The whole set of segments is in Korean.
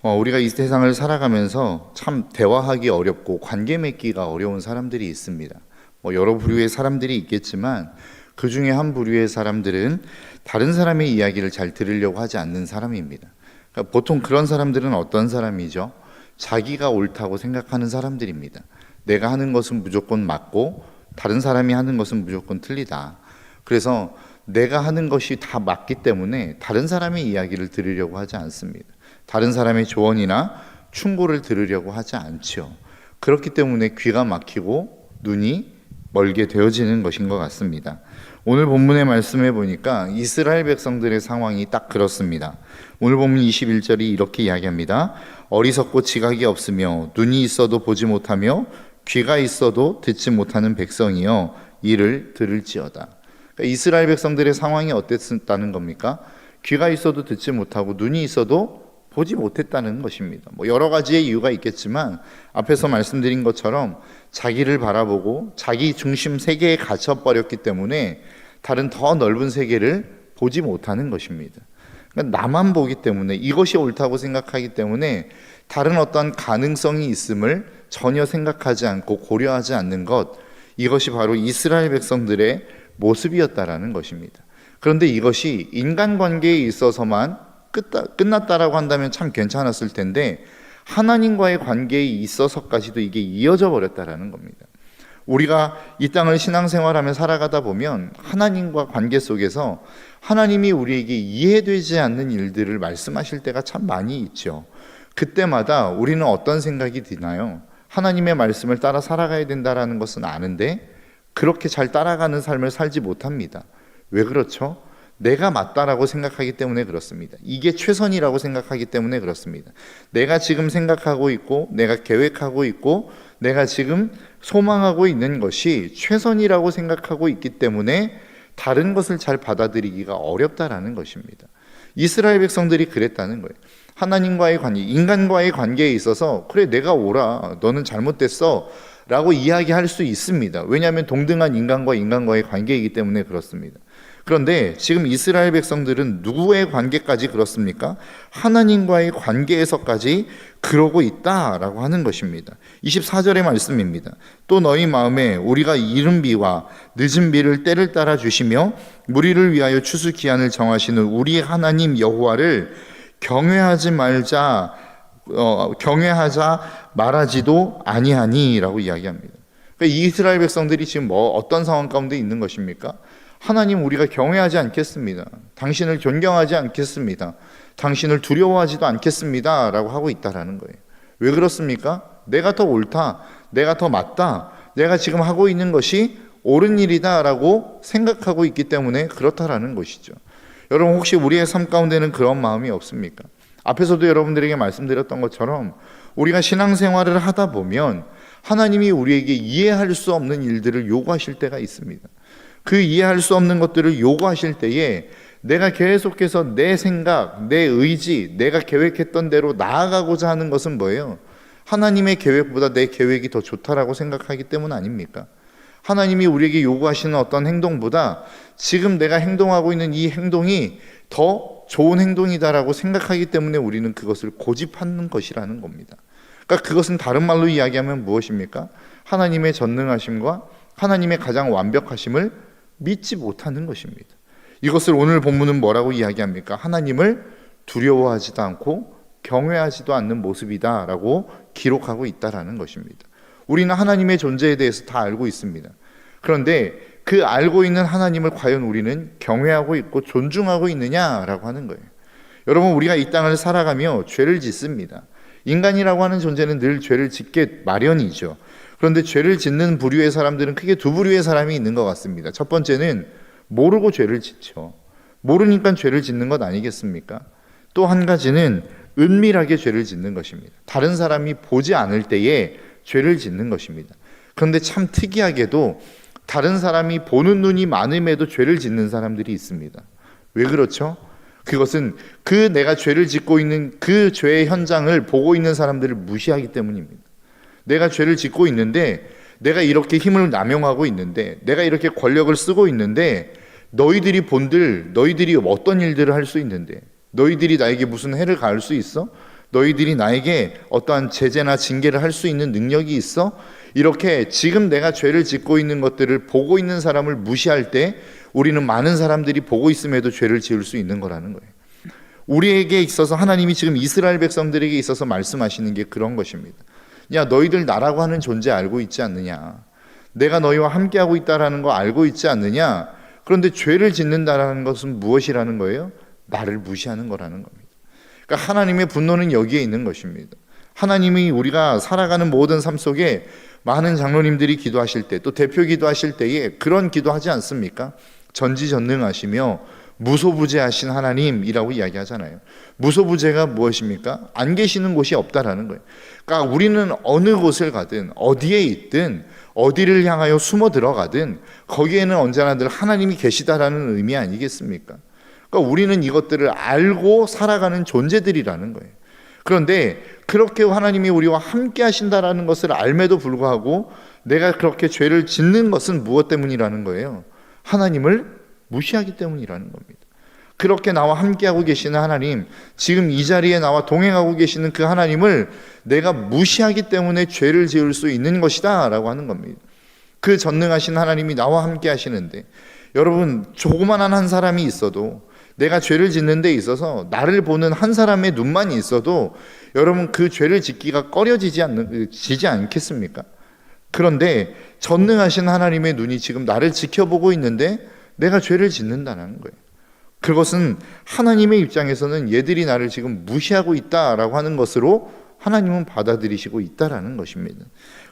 어, 우리가 이 세상을 살아가면서 참 대화하기 어렵고 관계 맺기가 어려운 사람들이 있습니다. 뭐 여러 부류의 사람들이 있겠지만 그 중에 한 부류의 사람들은 다른 사람의 이야기를 잘 들으려고 하지 않는 사람입니다. 그러니까 보통 그런 사람들은 어떤 사람이죠? 자기가 옳다고 생각하는 사람들입니다. 내가 하는 것은 무조건 맞고 다른 사람이 하는 것은 무조건 틀리다. 그래서 내가 하는 것이 다 맞기 때문에 다른 사람의 이야기를 들으려고 하지 않습니다. 다른 사람의 조언이나 충고를 들으려고 하지 않죠. 그렇기 때문에 귀가 막히고 눈이 멀게 되어지는 것인 것 같습니다. 오늘 본문의 말씀해 보니까 이스라엘 백성들의 상황이 딱 그렇습니다. 오늘 본문 21절이 이렇게 이야기합니다. 어리석고 지각이 없으며 눈이 있어도 보지 못하며 귀가 있어도 듣지 못하는 백성이여 이를 들을지어다. 그러니까 이스라엘 백성들의 상황이 어땠다는 겁니까? 귀가 있어도 듣지 못하고 눈이 있어도 보지 못했다는 것입니다. 뭐 여러 가지의 이유가 있겠지만 앞에서 말씀드린 것처럼 자기를 바라보고 자기 중심 세계에 갇혀 버렸기 때문에 다른 더 넓은 세계를 보지 못하는 것입니다. 그러니까 나만 보기 때문에 이것이 옳다고 생각하기 때문에 다른 어떤 가능성이 있음을 전혀 생각하지 않고 고려하지 않는 것 이것이 바로 이스라엘 백성들의 모습이었다라는 것입니다. 그런데 이것이 인간관계에 있어서만 끝다, 끝났다 라고 한다면 참 괜찮았을 텐데 하나님과의 관계에 있어서까지도 이게 이어져 버렸다라는 겁니다. 우리가 이 땅을 신앙생활하며 살아가다 보면 하나님과 관계 속에서 하나님이 우리에게 이해되지 않는 일들을 말씀하실 때가 참 많이 있죠. 그때마다 우리는 어떤 생각이 드나요? 하나님의 말씀을 따라 살아가야 된다라는 것은 아는데 그렇게 잘 따라가는 삶을 살지 못합니다. 왜 그렇죠? 내가 맞다라고 생각하기 때문에 그렇습니다. 이게 최선이라고 생각하기 때문에 그렇습니다. 내가 지금 생각하고 있고, 내가 계획하고 있고, 내가 지금 소망하고 있는 것이 최선이라고 생각하고 있기 때문에 다른 것을 잘 받아들이기가 어렵다라는 것입니다. 이스라엘 백성들이 그랬다는 거예요. 하나님과의 관계, 인간과의 관계에 있어서 그래 내가 오라, 너는 잘못됐어. 라고 이야기할 수 있습니다. 왜냐하면 동등한 인간과 인간과의 관계이기 때문에 그렇습니다. 그런데 지금 이스라엘 백성들은 누구의 관계까지 그렇습니까? 하나님과의 관계에서까지 그러고 있다라고 하는 것입니다. 24절의 말씀입니다. 또 너희 마음에 우리가 이른 비와 늦은 비를 때를 따라 주시며 무리를 위하여 추수 기한을 정하시는 우리 하나님 여호와를 경외하지 말자 어, 경외하자 말하지도 아니하니라고 이야기합니다. 그러니까 이스라엘 백성들이 지금 뭐 어떤 상황 가운데 있는 것입니까? 하나님 우리가 경외하지 않겠습니다. 당신을 존경하지 않겠습니다. 당신을 두려워하지도 않겠습니다. 라고 하고 있다라는 거예요. 왜 그렇습니까? 내가 더 옳다. 내가 더 맞다. 내가 지금 하고 있는 것이 옳은 일이다. 라고 생각하고 있기 때문에 그렇다라는 것이죠. 여러분 혹시 우리의 삶 가운데는 그런 마음이 없습니까? 앞에서도 여러분들에게 말씀드렸던 것처럼 우리가 신앙생활을 하다 보면 하나님이 우리에게 이해할 수 없는 일들을 요구하실 때가 있습니다. 그 이해할 수 없는 것들을 요구하실 때에 내가 계속해서 내 생각, 내 의지, 내가 계획했던 대로 나아가고자 하는 것은 뭐예요? 하나님의 계획보다 내 계획이 더 좋다라고 생각하기 때문 아닙니까? 하나님이 우리에게 요구하시는 어떤 행동보다 지금 내가 행동하고 있는 이 행동이 더 좋은 행동이다라고 생각하기 때문에 우리는 그것을 고집하는 것이라는 겁니다. 그러니까 그것은 다른 말로 이야기하면 무엇입니까? 하나님의 전능하심과 하나님의 가장 완벽하심을 믿지 못하는 것입니다. 이것을 오늘 본문은 뭐라고 이야기합니까? 하나님을 두려워하지도 않고 경외하지도 않는 모습이다라고 기록하고 있다라는 것입니다. 우리는 하나님의 존재에 대해서 다 알고 있습니다. 그런데 그 알고 있는 하나님을 과연 우리는 경외하고 있고 존중하고 있느냐라고 하는 거예요. 여러분 우리가 이 땅을 살아가며 죄를 짓습니다. 인간이라고 하는 존재는 늘 죄를 짓게 마련이죠. 그런데 죄를 짓는 부류의 사람들은 크게 두 부류의 사람이 있는 것 같습니다. 첫 번째는 모르고 죄를 짓죠. 모르니까 죄를 짓는 것 아니겠습니까? 또 한 가지는 은밀하게 죄를 짓는 것입니다. 다른 사람이 보지 않을 때에 죄를 짓는 것입니다. 그런데 참 특이하게도 다른 사람이 보는 눈이 많음에도 죄를 짓는 사람들이 있습니다. 왜 그렇죠? 그것은 그 내가 죄를 짓고 있는 그 죄의 현장을 보고 있는 사람들을 무시하기 때문입니다. 내가 죄를 짓고 있는데 내가 이렇게 힘을 남용하고 있는데 내가 이렇게 권력을 쓰고 있는데 너희들이 본들 너희들이 어떤 일들을 할 수 있는데 너희들이 나에게 무슨 해를 가할 수 있어? 너희들이 나에게 어떠한 제재나 징계를 할 수 있는 능력이 있어? 이렇게 지금 내가 죄를 짓고 있는 것들을 보고 있는 사람을 무시할 때 우리는 많은 사람들이 보고 있음에도 죄를 지을 수 있는 거라는 거예요. 우리에게 있어서 하나님이 지금 이스라엘 백성들에게 있어서 말씀하시는 게 그런 것입니다. 야, 너희들 나라고 하는 존재 알고 있지 않느냐? 내가 너희와 함께하고 있다라는 거 알고 있지 않느냐? 그런데 죄를 짓는다라는 것은 무엇이라는 거예요? 나를 무시하는 거라는 겁니다. 그러니까 하나님의 분노는 여기에 있는 것입니다. 하나님이 우리가 살아가는 모든 삶 속에 많은 장로님들이 기도하실 때 또 대표 기도하실 때에 그런 기도하지 않습니까? 전지전능하시며 무소부재하신 하나님이라고 이야기하잖아요. 무소부재가 무엇입니까? 안 계시는 곳이 없다라는 거예요. 그러니까 우리는 어느 곳을 가든 어디에 있든 어디를 향하여 숨어 들어가든 거기에는 언제나 늘 하나님이 계시다라는 의미 아니겠습니까? 그러니까 우리는 이것들을 알고 살아가는 존재들이라는 거예요. 그런데 그렇게 하나님이 우리와 함께 하신다라는 것을 알매도 불구하고 내가 그렇게 죄를 짓는 것은 무엇 때문이라는 거예요? 하나님을 무시하기 때문이라는 겁니다. 그렇게 나와 함께하고 계시는 하나님, 지금 이 자리에 나와 동행하고 계시는 그 하나님을 내가 무시하기 때문에 죄를 지을 수 있는 것이다 라고 하는 겁니다. 그 전능하신 하나님이 나와 함께 하시는데 여러분 조그만한 한 사람이 있어도 내가 죄를 짓는 데 있어서 나를 보는 한 사람의 눈만 있어도 여러분 그 죄를 짓기가 꺼려지지 않는 지지 않겠습니까? 그런데 전능하신 하나님의 눈이 지금 나를 지켜보고 있는데 내가 죄를 짓는다는 거예요. 그것은 하나님의 입장에서는 얘들이 나를 지금 무시하고 있다라고 하는 것으로 하나님은 받아들이시고 있다라는 것입니다.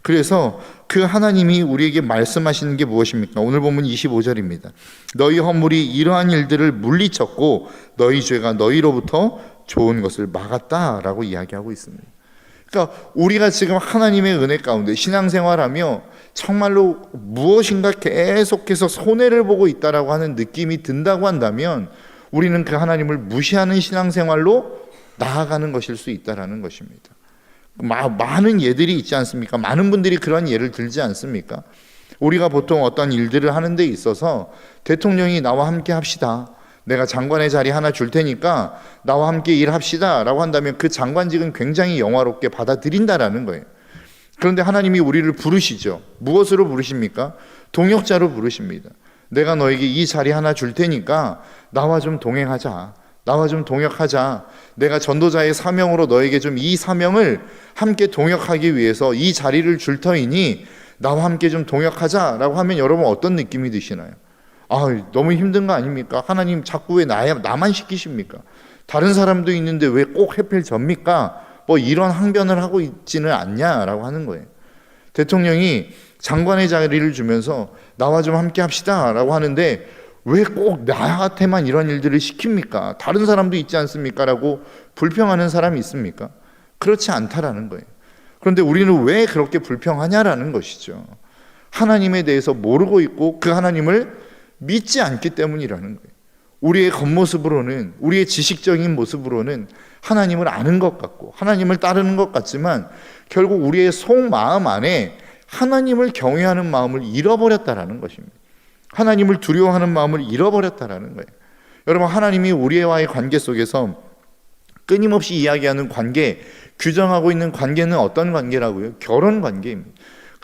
그래서 그 하나님이 우리에게 말씀하시는 게 무엇입니까? 오늘 보면 25절입니다. 너희 허물이 이러한 일들을 물리쳤고 너희 죄가 너희로부터 좋은 것을 막았다라고 이야기하고 있습니다. 그러니까 우리가 지금 하나님의 은혜 가운데 신앙생활하며 정말로 무엇인가 계속해서 손해를 보고 있다라고 하는 느낌이 든다고 한다면 우리는 그 하나님을 무시하는 신앙생활로 나아가는 것일 수 있다라는 것입니다. 마, 많은 예들이 있지 않습니까? 많은 분들이 그런 예를 들지 않습니까? 우리가 보통 어떤 일들을 하는 데 있어서 대통령이 나와 함께 합시다. 내가 장관의 자리 하나 줄 테니까 나와 함께 일합시다. 라고 한다면 그 장관직은 굉장히 영화롭게 받아들인다라는 거예요. 그런데 하나님이 우리를 부르시죠. 무엇으로 부르십니까? 동역자로 부르십니다. 내가 너에게 이 자리 하나 줄 테니까 나와 좀 동행하자. 나와 좀 동역하자. 내가 전도자의 사명으로 너에게 좀 이 사명을 함께 동역하기 위해서 이 자리를 줄 터이니 나와 함께 좀 동역하자라고 하면 여러분 어떤 느낌이 드시나요? 아, 너무 힘든 거 아닙니까? 하나님 자꾸 왜 나야, 나만 시키십니까? 다른 사람도 있는데 왜 꼭 해필 접니까? 뭐 이런 항변을 하고 있지는 않냐라고 하는 거예요. 대통령이 장관의 자리를 주면서 나와 좀 함께 합시다라고 하는데 왜 꼭 나한테만 이런 일들을 시킵니까? 다른 사람도 있지 않습니까? 라고 불평하는 사람이 있습니까? 그렇지 않다라는 거예요. 그런데 우리는 왜 그렇게 불평하냐라는 것이죠. 하나님에 대해서 모르고 있고 그 하나님을 믿지 않기 때문이라는 거예요. 우리의 겉모습으로는 우리의 지식적인 모습으로는 하나님을 아는 것 같고 하나님을 따르는 것 같지만 결국 우리의 속마음 안에 하나님을 경외하는 마음을 잃어버렸다라는 것입니다. 하나님을 두려워하는 마음을 잃어버렸다라는 거예요. 여러분 하나님이 우리와의 관계 속에서 끊임없이 이야기하는 관계, 규정하고 있는 관계는 어떤 관계라고요? 결혼 관계입니다.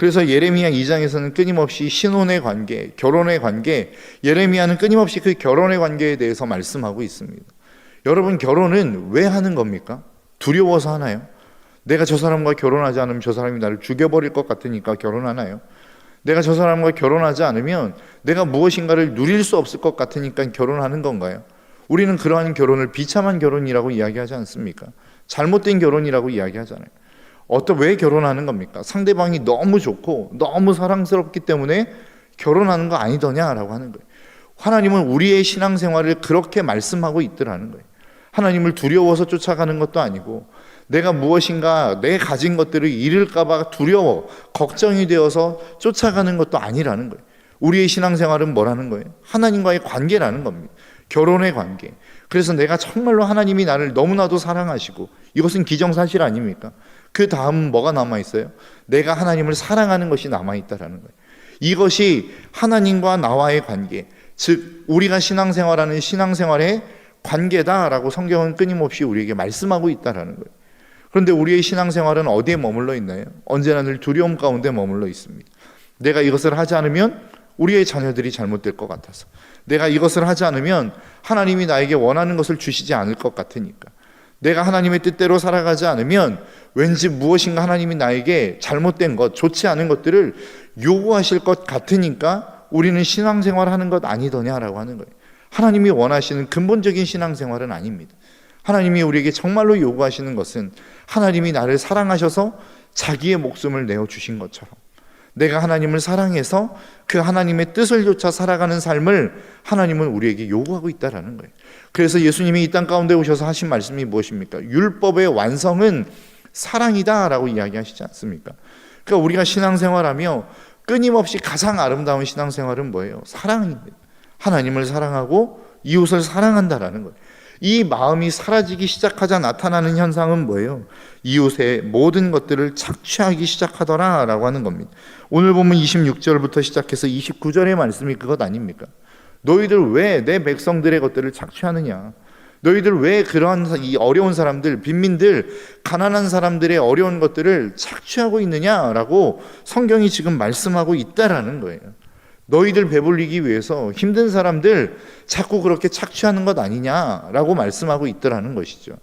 그래서 예레미야 2장에서는 끊임없이 신혼의 관계, 결혼의 관계, 예레미야는 끊임없이 그 결혼의 관계에 대해서 말씀하고 있습니다. 여러분 결혼은 왜 하는 겁니까? 두려워서 하나요? 내가 저 사람과 결혼하지 않으면 저 사람이 나를 죽여버릴 것 같으니까 결혼하나요? 내가 저 사람과 결혼하지 않으면 내가 무엇인가를 누릴 수 없을 것 같으니까 결혼하는 건가요? 우리는 그러한 결혼을 비참한 결혼이라고 이야기하지 않습니까? 잘못된 결혼이라고 이야기하잖아요. 어떤 왜 결혼하는 겁니까? 상대방이 너무 좋고 너무 사랑스럽기 때문에 결혼하는 거 아니더냐라고 하는 거예요. 하나님은 우리의 신앙생활을 그렇게 말씀하고 있더라는 거예요. 하나님을 두려워서 쫓아가는 것도 아니고 내가 무엇인가 내 가진 것들을 잃을까봐 두려워 걱정이 되어서 쫓아가는 것도 아니라는 거예요. 우리의 신앙생활은 뭐라는 거예요? 하나님과의 관계라는 겁니다. 결혼의 관계. 그래서 내가 정말로 하나님이 나를 너무나도 사랑하시고 이것은 기정사실 아닙니까? 그 다음 뭐가 남아 있어요? 내가 하나님을 사랑하는 것이 남아 있다라는 거예요. 이것이 하나님과 나와의 관계, 즉 우리가 신앙생활하는 신앙생활의 관계다라고 성경은 끊임없이 우리에게 말씀하고 있다라는 거예요. 그런데 우리의 신앙생활은 어디에 머물러 있나요? 언제나 늘 두려움 가운데 머물러 있습니다. 내가 이것을 하지 않으면 우리의 자녀들이 잘못될 것 같아서 내가 이것을 하지 않으면 하나님이 나에게 원하는 것을 주시지 않을 것 같으니까 내가 하나님의 뜻대로 살아가지 않으면 왠지 무엇인가 하나님이 나에게 잘못된 것, 좋지 않은 것들을 요구하실 것 같으니까 우리는 신앙생활 하는 것 아니더냐라고 하는 거예요. 하나님이 원하시는 근본적인 신앙생활은 아닙니다. 하나님이 우리에게 정말로 요구하시는 것은 하나님이 나를 사랑하셔서 자기의 목숨을 내어 주신 것처럼 내가 하나님을 사랑해서 그 하나님의 뜻을 쫓아 살아가는 삶을 하나님은 우리에게 요구하고 있다라는 거예요. 그래서 예수님이 이 땅 가운데 오셔서 하신 말씀이 무엇입니까? 율법의 완성은 사랑이다라고 이야기하시지 않습니까? 그러니까 우리가 신앙생활하며 끊임없이 가장 아름다운 신앙생활은 뭐예요? 사랑입니다. 하나님을 사랑하고 이웃을 사랑한다라는 거예요. 이 마음이 사라지기 시작하자 나타나는 현상은 뭐예요? 이웃의 모든 것들을 착취하기 시작하더라 라고 하는 겁니다. 오늘 보면 26절부터 시작해서 29절의 말씀이 그것 아닙니까? 너희들 왜 내 백성들의 것들을 착취하느냐? 너희들 왜 그러한 이 어려운 사람들, 빈민들, 가난한 사람들의 어려운 것들을 착취하고 있느냐라고 성경이 지금 말씀하고 있다라는 거예요. 너희들 배불리기 위해서 힘든 사람들 자꾸 그렇게 착취하는 것 아니냐라고 말씀하고 있더라는 것이죠.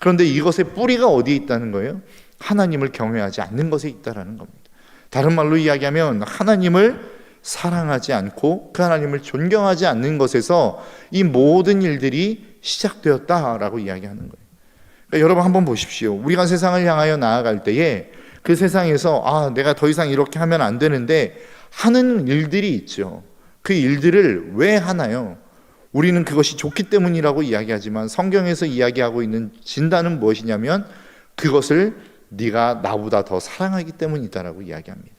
그런데 이것의 뿌리가 어디에 있다는 거예요? 하나님을 경외하지 않는 것에 있다라는 겁니다. 다른 말로 이야기하면 하나님을 사랑하지 않고 그 하나님을 존경하지 않는 것에서 이 모든 일들이 시작되었다라고 이야기하는 거예요. 그러니까 여러분 한번 보십시오. 우리가 세상을 향하여 나아갈 때에 그 세상에서 아 내가 더 이상 이렇게 하면 안 되는데 하는 일들이 있죠. 그 일들을 왜 하나요? 우리는 그것이 좋기 때문이라고 이야기하지만 성경에서 이야기하고 있는 진단은 무엇이냐면 그것을 네가 나보다 더 사랑하기 때문이다라고 이야기합니다.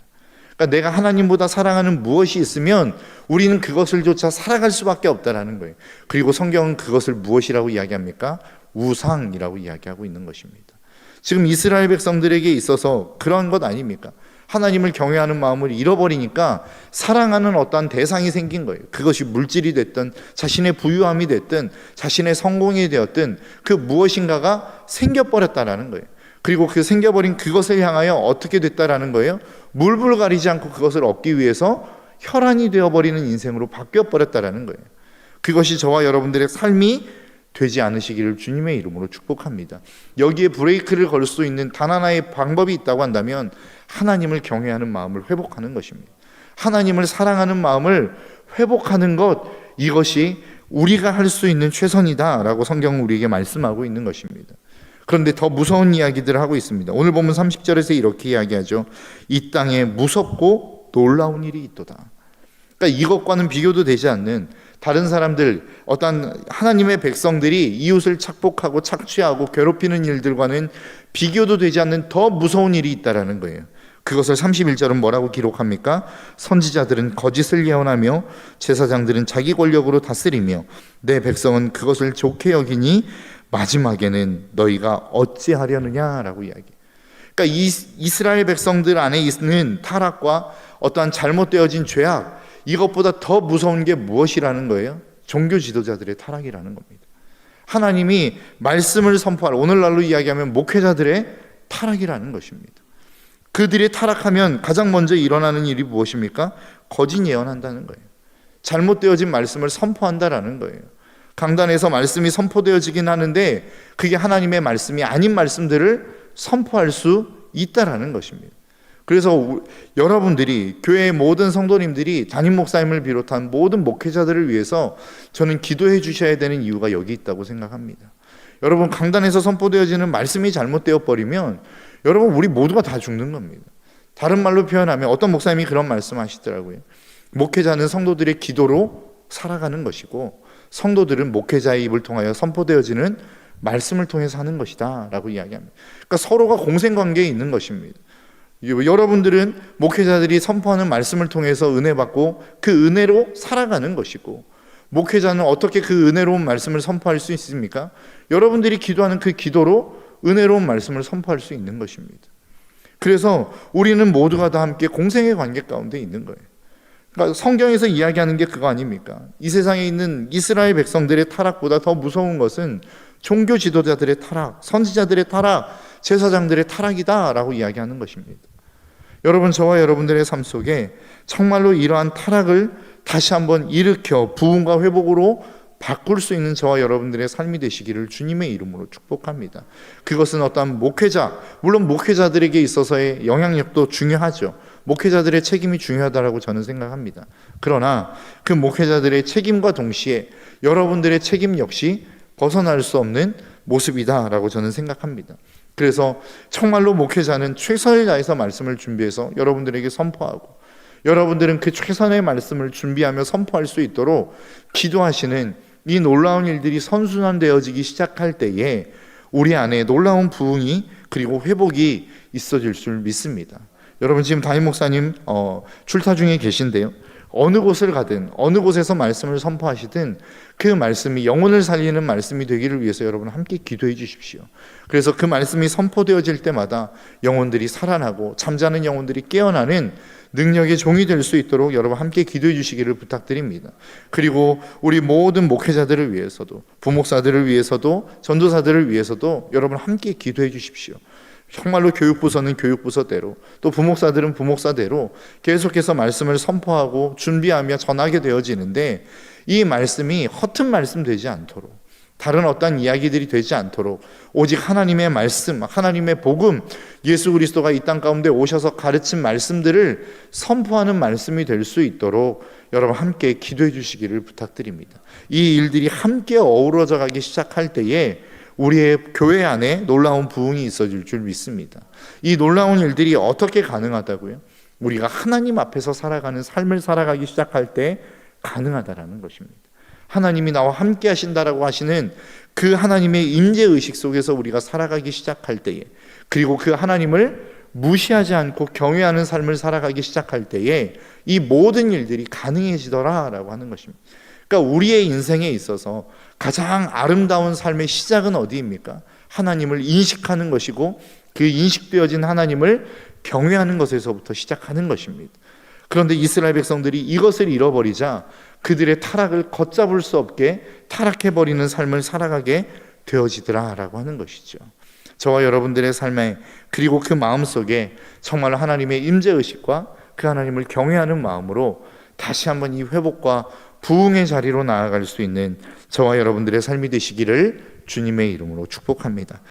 그러니까 내가 하나님보다 사랑하는 무엇이 있으면 우리는 그것을 조차 살아갈 수밖에 없다라는 거예요. 그리고 성경은 그것을 무엇이라고 이야기합니까? 우상이라고 이야기하고 있는 것입니다. 지금 이스라엘 백성들에게 있어서 그런 것 아닙니까? 하나님을 경외하는 마음을 잃어버리니까 사랑하는 어떠한 대상이 생긴 거예요. 그것이 물질이 됐든 자신의 부유함이 됐든 자신의 성공이 되었든 그 무엇인가가 생겨버렸다라는 거예요. 그리고 그 생겨버린 그것을 향하여 어떻게 됐다라는 거예요? 물불 가리지 않고 그것을 얻기 위해서 혈안이 되어버리는 인생으로 바뀌어버렸다라는 거예요. 그것이 저와 여러분들의 삶이 되지 않으시기를 주님의 이름으로 축복합니다. 여기에 브레이크를 걸 수 있는 단 하나의 방법이 있다고 한다면 하나님을 경외하는 마음을 회복하는 것입니다. 하나님을 사랑하는 마음을 회복하는 것 이것이 우리가 할 수 있는 최선이다라고 성경은 우리에게 말씀하고 있는 것입니다. 그런데 더 무서운 이야기들을 하고 있습니다. 오늘 보면 30절에서 이렇게 이야기하죠. 이 땅에 무섭고 놀라운 일이 있도다. 그러니까 이것과는 비교도 되지 않는 다른 사람들, 어떤 하나님의 백성들이 이웃을 착복하고 착취하고 괴롭히는 일들과는 비교도 되지 않는 더 무서운 일이 있다라는 거예요. 그것을 31절은 뭐라고 기록합니까? 선지자들은 거짓을 예언하며 제사장들은 자기 권력으로 다스리며 내 백성은 그것을 좋게 여기니 마지막에는 너희가 어찌하려느냐라고 이야기. 그러니까 이스라엘 백성들 안에 있는 타락과 어떠한 잘못되어진 죄악 이것보다 더 무서운 게 무엇이라는 거예요? 종교 지도자들의 타락이라는 겁니다. 하나님이 말씀을 선포할 오늘날로 이야기하면 목회자들의 타락이라는 것입니다. 그들이 타락하면 가장 먼저 일어나는 일이 무엇입니까? 거짓 예언한다는 거예요. 잘못되어진 말씀을 선포한다라는 거예요. 강단에서 말씀이 선포되어지긴 하는데 그게 하나님의 말씀이 아닌 말씀들을 선포할 수 있다라는 것입니다. 그래서 여러분들이 교회의 모든 성도님들이 담임 목사님을 비롯한 모든 목회자들을 위해서 저는 기도해 주셔야 되는 이유가 여기 있다고 생각합니다. 여러분 강단에서 선포되어지는 말씀이 잘못되어 버리면 여러분 우리 모두가 다 죽는 겁니다. 다른 말로 표현하면 어떤 목사님이 그런 말씀하시더라고요. 목회자는 성도들의 기도로 살아가는 것이고 성도들은 목회자의 입을 통하여 선포되어지는 말씀을 통해서 하는 것이다라고 이야기합니다. 그러니까 서로가 공생 관계에 있는 것입니다. 여러분들은 목회자들이 선포하는 말씀을 통해서 은혜 받고 그 은혜로 살아가는 것이고 목회자는 어떻게 그 은혜로운 말씀을 선포할 수 있습니까? 여러분들이 기도하는 그 기도로 은혜로운 말씀을 선포할 수 있는 것입니다. 그래서 우리는 모두가 다 함께 공생의 관계 가운데 있는 거예요. 그러니까 성경에서 이야기하는 게 그거 아닙니까? 이 세상에 있는 이스라엘 백성들의 타락보다 더 무서운 것은 종교 지도자들의 타락, 선지자들의 타락, 제사장들의 타락이다라고 이야기하는 것입니다. 여러분 저와 여러분들의 삶 속에 정말로 이러한 타락을 다시 한번 일으켜 부흥과 회복으로 바꿀 수 있는 저와 여러분들의 삶이 되시기를 주님의 이름으로 축복합니다. 그것은 어떠한 목회자, 물론 목회자들에게 있어서의 영향력도 중요하죠. 목회자들의 책임이 중요하다라고 저는 생각합니다. 그러나 그 목회자들의 책임과 동시에 여러분들의 책임 역시 벗어날 수 없는 모습이다라고 저는 생각합니다. 그래서 정말로 목회자는 최선을 다해서 말씀을 준비해서 여러분들에게 선포하고 여러분들은 그 최선의 말씀을 준비하며 선포할 수 있도록 기도하시는 이 놀라운 일들이 선순환되어지기 시작할 때에 우리 안에 놀라운 부흥이 그리고 회복이 있어질 줄 믿습니다. 여러분 지금 담임 목사님 어, 출타 중에 계신데요. 어느 곳을 가든 어느 곳에서 말씀을 선포하시든 그 말씀이 영혼을 살리는 말씀이 되기를 위해서 여러분 함께 기도해 주십시오. 그래서 그 말씀이 선포되어질 때마다 영혼들이 살아나고 잠자는 영혼들이 깨어나는 능력의 종이 될 수 있도록 여러분 함께 기도해 주시기를 부탁드립니다. 그리고 우리 모든 목회자들을 위해서도 부목사들을 위해서도 전도사들을 위해서도 여러분 함께 기도해 주십시오. 정말로 교육부서는 교육부서대로 또 부목사들은 부목사대로 계속해서 말씀을 선포하고 준비하며 전하게 되어지는데 이 말씀이 허튼 말씀 되지 않도록 다른 어떤 이야기들이 되지 않도록 오직 하나님의 말씀, 하나님의 복음, 예수 그리스도가 이 땅 가운데 오셔서 가르친 말씀들을 선포하는 말씀이 될 수 있도록 여러분 함께 기도해 주시기를 부탁드립니다. 이 일들이 함께 어우러져 가기 시작할 때에 우리의 교회 안에 놀라운 부흥이 있어질 줄 믿습니다. 이 놀라운 일들이 어떻게 가능하다고요? 우리가 하나님 앞에서 살아가는 삶을 살아가기 시작할 때 가능하다라는 것입니다. 하나님이 나와 함께 하신다라고 하시는 그 하나님의 임재 의식 속에서 우리가 살아가기 시작할 때에 그리고 그 하나님을 무시하지 않고 경외하는 삶을 살아가기 시작할 때에 이 모든 일들이 가능해지더라라고 하는 것입니다. 그러니까 우리의 인생에 있어서 가장 아름다운 삶의 시작은 어디입니까? 하나님을 인식하는 것이고 그 인식되어진 하나님을 경외하는 것에서부터 시작하는 것입니다. 그런데 이스라엘 백성들이 이것을 잃어버리자 그들의 타락을 걷잡을 수 없게 타락해 버리는 삶을 살아가게 되어지더라라고 하는 것이죠. 저와 여러분들의 삶에 그리고 그 마음 속에 정말 하나님의 임재 의식과 그 하나님을 경외하는 마음으로 다시 한번 이 회복과 부흥의 자리로 나아갈 수 있는 저와 여러분들의 삶이 되시기를 주님의 이름으로 축복합니다.